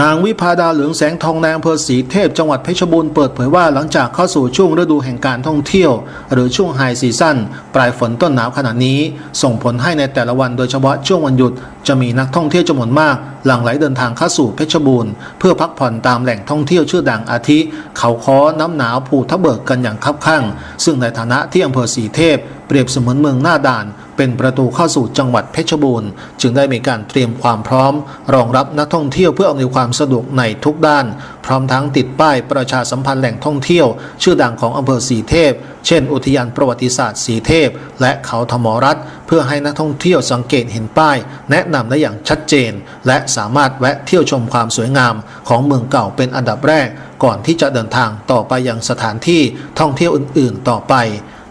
นางวิพาดาเหลืองแสงทองนอำเภอศรีเทพจังหวัดเพชรบูรณ์เปิดเผยว่าหลังจากเข้าสู่ช่วงฤดูแห่งการท่องเที่ยว หรือช่วงไฮซีซั่นปลายฝนต้นหนาวขณะนี้ ส่งผลให้ในแต่ละวันโดยเฉพาะช่วงวันหยุด จะมีนักท่องเที่ยวจำนวนมาก หลั่งไหลเดินทางเข้าสู่เพชรบูรณ์ เพื่อพักผ่อนตามแหล่งท่องเที่ยวชื่อดังอาทิ เขาค้อน้ำหนาวภูทับเบิกกันอย่างคับข้างซึ่งในฐานะที่อำเภอศรีเทพเปรียบเสมือนเมืองหน้าด่าน เป็นประตูเข้าสู่จังหวัดเพชรบูรณ์ จึงได้มีการเตรียมความพร้อม รองรับนักท่องเที่ยวเพื่ออำนวยความสะดวกในทุกด้าน พร้อมทั้งติดป้ายประชาสัมพันธ์แหล่งท่องเที่ยว ชื่อดังของอำเภอสีเทพ เช่น อุทยานประวัติศาสตร์สีเทพ และเขาธมรัฐ เพื่อให้นักท่องเที่ยวสังเกตเห็นป้าย แนะนำได้อย่างชัดเจน และสามารถแวะเที่ยวชมความสวยงาม ของเมืองเก่าเป็นอันดับแรก ก่อนที่จะเดินทางต่อไปยังสถานที่ท่องเที่ยวอื่น ๆ ต่อไป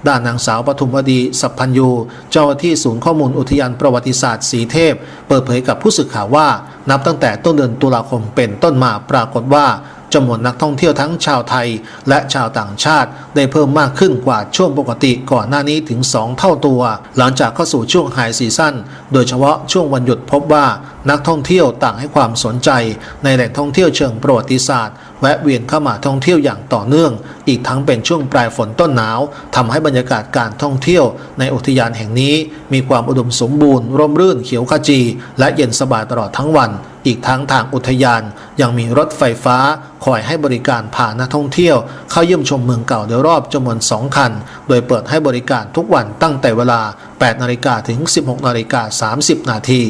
ด้านนางสาวปทุมวดีสัพพัญยูเจ้าหน้าที่ศูนย์ข้อมูลอุทยานประวัติศาสตร์สีเทพ เปิดเผยกับผู้สื่อข่าวว่า นับตั้งแต่ต้นเดือนตุลาคมเป็นต้นมาปรากฏว่า จำนวนนักท่องเที่ยวทั้งชาวไทย และชาวต่างชาติ ได้เพิ่มมากขึ้นกว่าช่วงปกติก่อนหน้านี้ถึง 2 เท่าตัว หลังจากเข้าสู่ช่วงไฮซีซั่นโดยเฉพาะช่วงวันหยุดพบว่านักท่องเที่ยวต่างให้ความสนใจ ในแหล่งท่องเที่ยวเชิงประวัติศาสตร์แวะเวียนเข้ามาท่องเที่ยวอย่างต่อเนื่อง อีกทั้งเป็นช่วงปลายฝนต้นหนาวทำให้บรรยากาศการท่องเที่ยว ในอุทยานแห่งนี้ มีความอุดมสมบูรณ์ร่มรื่นเขียวขจี และเย็นสบายตลอดทั้งวัน อีกทั้งทางอุทยาน ยังมีรถไฟฟ้า คอยให้บริการพานักท่องเที่ยว เข้าเยี่ยมชมเมืองเก่าโดยรอบจำนวน 2 คัน โดยเปิดให้บริการทุกวันตั้งแต่เวลา 8 นาฬิกาถึง 16 นาฬิกา 30 นาที